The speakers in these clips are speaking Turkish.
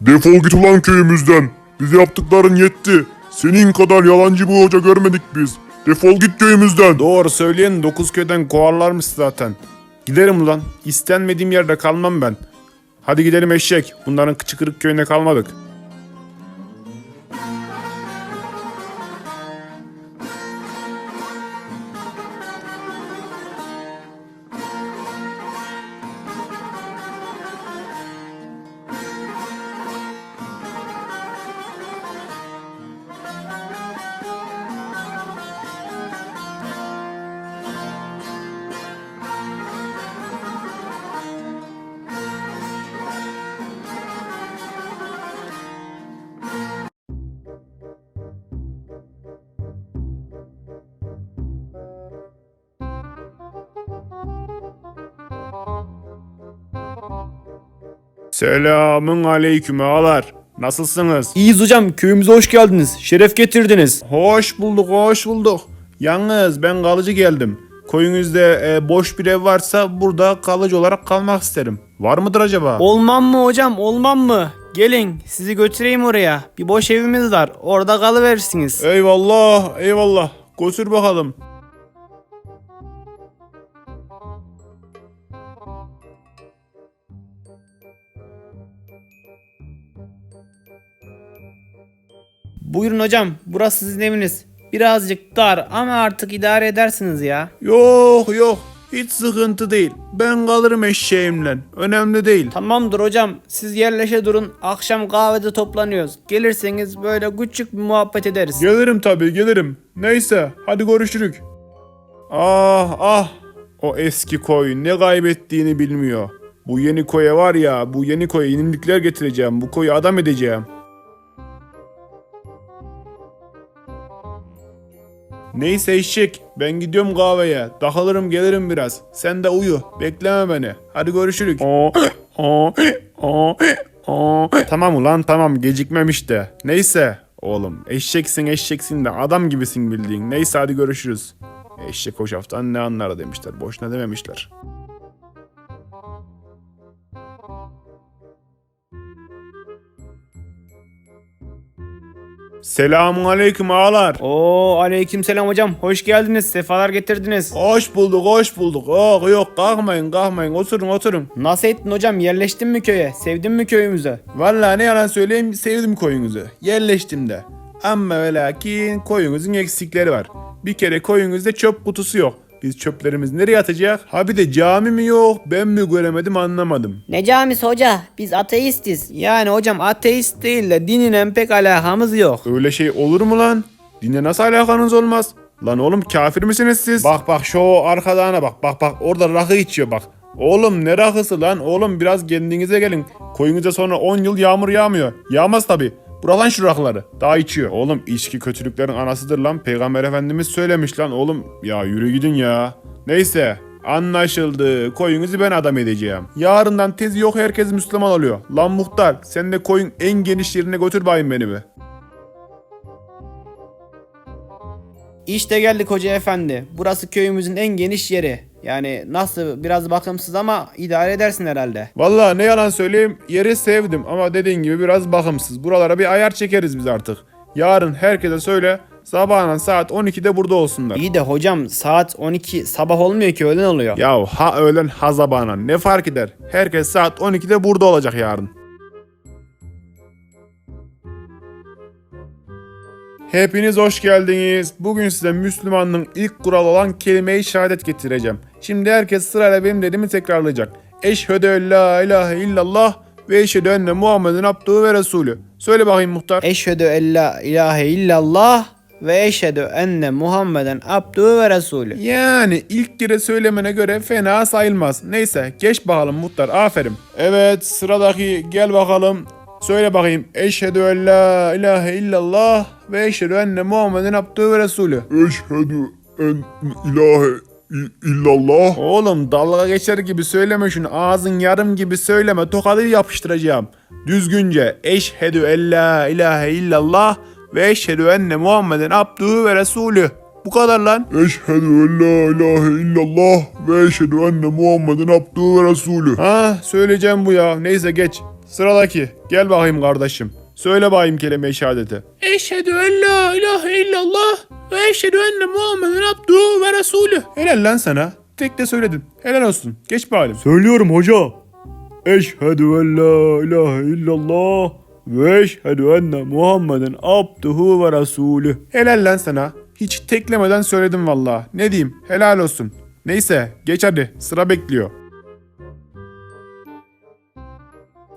Defol git ulan köyümüzden. Bize yaptıkların yetti. Senin kadar yalancı bir hoca görmedik biz. Defol git köyümüzden. Doğru söyleyen dokuz köyden kovarlarmış zaten. Giderim ulan. İstenmediğim yerde kalmam ben. Hadi gidelim eşek. Bunların kıçı kırık köyüne kalmadık. Selamın aleyküm ağalar. Nasılsınız? İyiyiz hocam köyümüze hoş geldiniz. Şeref getirdiniz. Hoş bulduk, hoş bulduk. Yalnız ben kalıcı geldim. Koyunuzda e, boş bir ev varsa burada kalıcı olarak kalmak isterim. Var mıdır acaba? Olmam mı hocam olmam mı? Gelin sizi götüreyim oraya. Bir boş evimiz var. Orada kalıverirsiniz. Eyvallah, eyvallah. Götür bakalım. Buyurun hocam burası sizin eviniz. Birazcık dar ama artık idare edersiniz ya. Yok yok, hiç sıkıntı değil. Ben kalırım eşeğimle. Önemli değil. Tamamdır hocam siz yerleşe durun. Akşam kahvede toplanıyoruz. Gelirseniz böyle küçük bir muhabbet ederiz. Gelirim tabii, gelirim. Neyse, hadi görüşürük. Ah ah, o eski koyun ne kaybettiğini bilmiyor. Bu yeni koya var ya, bu yeni koya yenilikler getireceğim. Bu koyu adam edeceğim. Neyse eşek, ben gidiyorum kahveye. Takılırım gelirim biraz. Sen de uyu, bekleme beni. Hadi görüşürük. tamam ulan tamam gecikmemiş de. Neyse oğlum eşeksin eşeksin de adam gibisin bildiğin. Neyse hadi görüşürüz. Eşek hoşaftan ne anlar demişler. Boşuna dememişler. Selamun aleyküm ağalar. Oo aleykümselam hocam. Hoş geldiniz. Sefalar getirdiniz. Hoş bulduk, hoş bulduk. Oh yok kalkmayın, kalkmayın. Oturun, oturun. Nasıl ettin hocam? Yerleştin mi köye? Sevdin mi köyümüzü? Vallahi ne yalan söyleyeyim sevdim koyunuzu. Yerleştim de. Ama ve lakin koyunuzun eksikleri var. Bir kere koyunuzda çöp kutusu yok. Biz çöplerimizi nereye atacak? Ha bir de cami mi yok? Ben mi göremedim anlamadım. Ne camisi hoca? Biz ateistiz. Yani hocam ateist değil de dinine pek alakamız yok. Öyle şey olur mu lan? Dine nasıl alakanız olmaz? Lan oğlum kafir misiniz siz? Bak bak şu arkadağına bak. Bak bak orada rakı içiyor bak. Oğlum ne rakısı lan? Oğlum biraz kendinize gelin. Koyunuza sonra 10 yıl yağmur yağmıyor. Yağmaz tabi. Bırak lan şu rakıları. Daha içiyor. Oğlum içki kötülüklerin anasıdır lan. Peygamber Efendimiz söylemiş lan oğlum. Ya yürü gidin ya. Neyse. Anlaşıldı. Koyunuzu ben adam edeceğim. Yarından tez yok herkes Müslüman oluyor. Lan muhtar sen de koyun en geniş yerine götür bayım beni be. İşte geldik hoca efendi. Burası köyümüzün en geniş yeri. Yani nasıl biraz bakımsız ama idare edersin herhalde. Vallahi ne yalan söyleyeyim yeri sevdim ama dediğin gibi biraz bakımsız. Buralara bir ayar çekeriz biz artık. Yarın herkese söyle sabahın saat 12'de burada olsunlar. İyi de hocam saat 12 sabah olmuyor ki öğlen oluyor. Ya ha öğlen ha sabahına ne fark eder? Herkes saat 12'de burada olacak yarın. Hepiniz hoş geldiniz. Bugün size Müslümanlığın ilk kuralı olan kelime-i şehadet getireceğim. Şimdi herkes sırayla benim dediğimi tekrarlayacak. Eşhedü en la ilahe illallah ve eşhedü enne Muhammeden abduhu ve resulü. Söyle bakayım muhtar. Eşhedü en la ilahe illallah ve eşhedü enne Muhammeden abduhu ve resulü. Yani ilk kere söylemene göre fena sayılmaz. Neyse geç bakalım muhtar aferin. Evet sıradaki gel bakalım. Söyle bakayım. Eşhedü en la ilahe illallah ve eşhedü enne Muhammeden abdühü ve resulü. Eşhedü en ilahe illallah. Oğlum dalga geçer gibi söyleme şunu. Ağzın yarım gibi söyleme. Tokadı yapıştıracağım. Düzgünce. Eşhedü en la ilahe illallah ve eşhedü enne Muhammeden abdühü ve resulü. Bu kadar lan. Eşhedü en la ilahe illallah ve eşhedü enne Muhammeden abduhu ve resulü. Ha söyleyeceğim bu ya. Neyse geç. Sıradaki. Gel bakayım kardeşim. Söyle bakayım kelime-i şehadeti. Eşhedü en la ilahe illallah ve eşhedü enne Muhammeden abduhu ve resulü. Helal lan sana. Tek de söyledin. Helal olsun. Geç bakalım. Söylüyorum hoca. Eşhedü en la ilahe illallah ve eşhedü enne Muhammeden abduhu ve rasulü. Helal lan sana. Hiç teklemeden söyledim valla. Ne diyeyim? Helal olsun. Neyse geç hadi. Sıra bekliyor.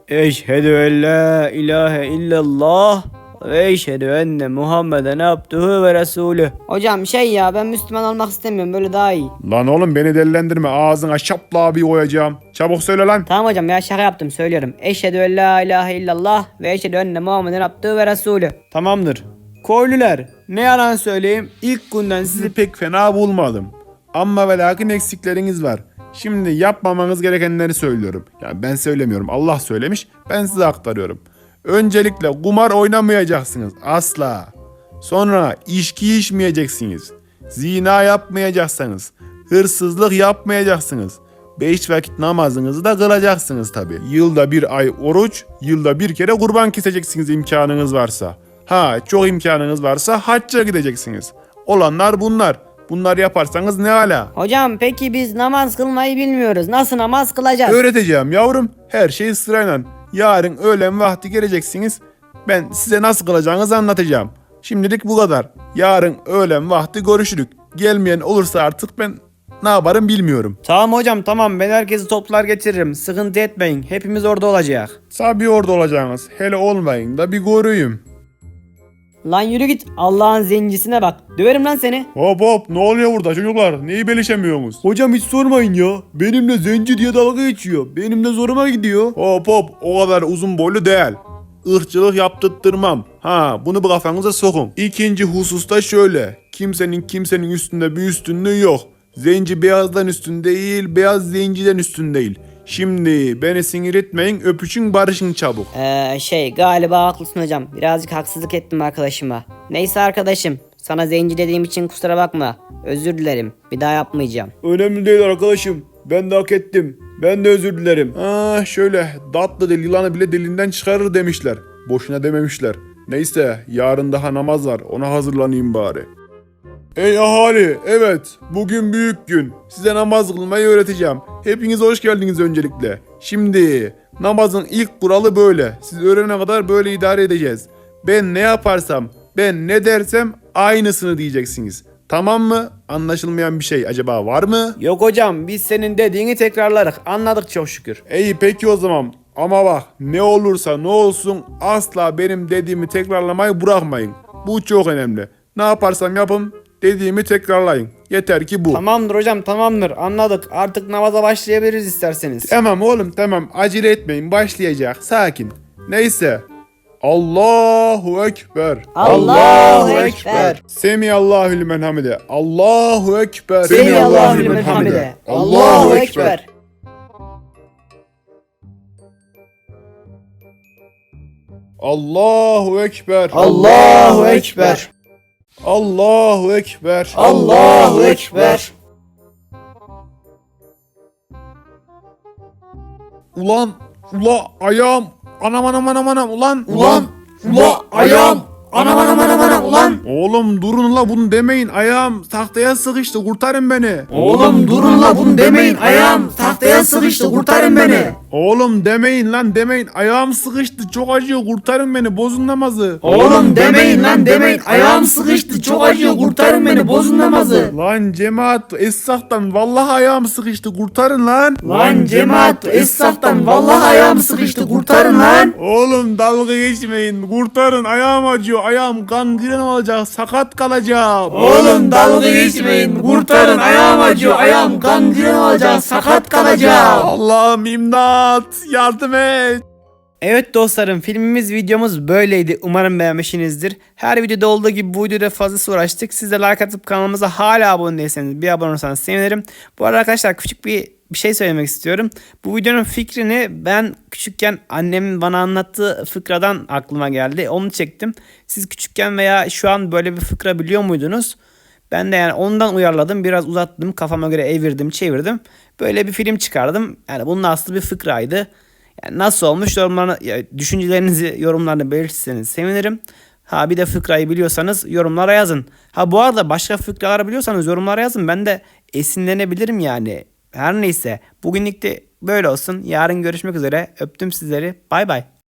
Eşhedü en la ilahe illallah ve eşhedü enne Muhammeden abduhu ve resulü. Hocam şey ya ben Müslüman olmak istemiyorum böyle daha iyi. Lan oğlum beni delilendirme. Ağzına şapla bir koyacağım. Çabuk söyle lan. Tamam hocam ya şaka yaptım söylüyorum. Eşhedü en la ilahe illallah ve eşhedü enne Muhammeden abdühü ve resulü. Tamamdır. Koylular ne yalan söyleyeyim ilk günden sizi Sizi pek fena bulmadım. Ama ve lakin eksikleriniz var. Şimdi yapmamanız gerekenleri söylüyorum. Yani ben söylemiyorum. Allah söylemiş. Ben size aktarıyorum. Öncelikle kumar oynamayacaksınız. Asla. Sonra içki içmeyeceksiniz. Zina yapmayacaksınız. Hırsızlık yapmayacaksınız. Beş vakit namazınızı da kılacaksınız tabi. Yılda bir ay oruç, yılda bir kere kurban keseceksiniz imkanınız varsa. Ha çok imkanınız varsa hacca gideceksiniz. Olanlar bunlar. Bunlar yaparsanız ne ala. Hocam peki biz namaz kılmayı bilmiyoruz. Nasıl namaz kılacağız? Öğreteceğim yavrum. Her şey sırayla. Yarın öğlen vakti geleceksiniz. Ben size nasıl kılacağınızı anlatacağım. Şimdilik bu kadar. Yarın öğlen vakti görüşürük. Gelmeyen olursa artık ben ne yaparım bilmiyorum. Tamam hocam tamam ben herkesi toplar getiririm. Sıkıntı etmeyin. Hepimiz orada olacak. Tabii orada olacaksınız. Hele olmayın da bir göreyim. Lan yürü git Allah'ın zencisine bak. Döverim lan seni. Hop hop ne oluyor burada çocuklar? Neyi belişemiyorsunuz? Hocam hiç sormayın ya. Benimle zenci diye dalga geçiyor. Benim de zoruma gidiyor. Hop hop o kadar uzun boylu değil. Irkçılık yaptırtmam. Ha bunu bu kafanıza sokun. İkinci hususta şöyle. Kimsenin kimsenin üstünde bir üstünlüğü yok. Zenci beyazdan üstün değil, beyaz zenciden üstün değil. Şimdi beni sinir etmeyin, öpüşün barışın çabuk. Ee, şey galiba haklısın hocam. Birazcık haksızlık ettim arkadaşıma. Neyse arkadaşım. Sana zenci dediğim için kusura bakma. Özür dilerim. Bir daha yapmayacağım. Önemli değil arkadaşım. Ben de hak ettim. Ben de özür dilerim. Ah şöyle tatlı dil yılanı bile dilinden çıkarır demişler. Boşuna dememişler. Neyse yarın daha namaz var ona hazırlanayım bari. Ey ahali evet bugün büyük gün. Size namaz kılmayı öğreteceğim. Hepiniz hoş geldiniz öncelikle. Şimdi namazın ilk kuralı böyle. Siz öğrenene kadar böyle idare edeceğiz. Ben ne yaparsam ben ne dersem aynısını diyeceksiniz. Tamam mı? Anlaşılmayan bir şey acaba var mı? Yok hocam biz senin dediğini tekrarlarız. Anladık çok şükür. İyi peki o zaman. Ama bak ne olursa ne olsun asla benim dediğimi tekrarlamayı bırakmayın. Bu çok önemli. Ne yaparsam yapın dediğimi tekrarlayın. Yeter ki bu. Tamamdır hocam tamamdır anladık. Artık namaza başlayabiliriz isterseniz. Tamam oğlum tamam acele etmeyin başlayacak sakin. Neyse. Allahu Ekber. Allahu Ekber. Semiyallahu limen hamide. Allahu Ekber. Semiyallahu limen hamide. Allahu Ekber. Allahu Ekber. Allahu Ekber. Allahu Ekber. Allahu Ekber. Ulan, ula ayağım. Anam anam anam anam ulan. Ulan, ula ayağım. Anam anam anam anam ulan. Oğlum durun la bunu demeyin. Ayağım tahtaya sıkıştı. Kurtarın beni. Oğlum durun la bunu demeyin ayağım tahtaya sıkıştı kurtarın beni. Oğlum demeyin lan demeyin. Ayağım sıkıştı. Çok acıyor. Kurtarın beni. Bozun namazı. Oğlum demeyin lan demeyin ayağım sıkıştı çok acıyor kurtarın beni bozun namazı. Lan cemaat esnaftan vallahi ayağım sıkıştı. Kurtarın lan. Lan cemaat esnaftan vallahi ayağım sıkıştı kurtarın lan. Oğlum dalga geçmeyin. Kurtarın. Ayağım acıyor. Ayağım gangren olacak. Sakat kalacağım. Oğlum dalga geçmeyin kurtarın ayağım acıyor ayağım gangren olacak sakat kalacağım. Allah'ım imdat. Yardım et. Evet dostlarım filmimiz videomuz böyleydi. Umarım beğenmişsinizdir. Her videoda olduğu gibi bu videoda fazlası uğraştık. Siz de like atıp kanalımıza hala abone değilseniz bir abone olursanız sevinirim. Bu arada arkadaşlar küçük bir bir şey söylemek istiyorum. Bu videonun fikrini ben küçükken annemin bana anlattığı fıkradan aklıma geldi. Onu çektim. Siz küçükken veya şu an böyle bir fıkra biliyor muydunuz? Ben de yani ondan uyarladım. Biraz uzattım. Kafama göre evirdim, çevirdim. Böyle bir film çıkardım. Yani bunun aslı bir fıkraydı. Yani nasıl olmuş yorumlarını, düşüncelerinizi yorumlarını belirtirseniz sevinirim. Ha bir de fıkrayı biliyorsanız yorumlara yazın. Ha bu arada başka fıkralar biliyorsanız yorumlara yazın. Ben de esinlenebilirim yani. Her neyse bugünlük de böyle olsun. Yarın görüşmek üzere. Öptüm sizleri. Bay bay.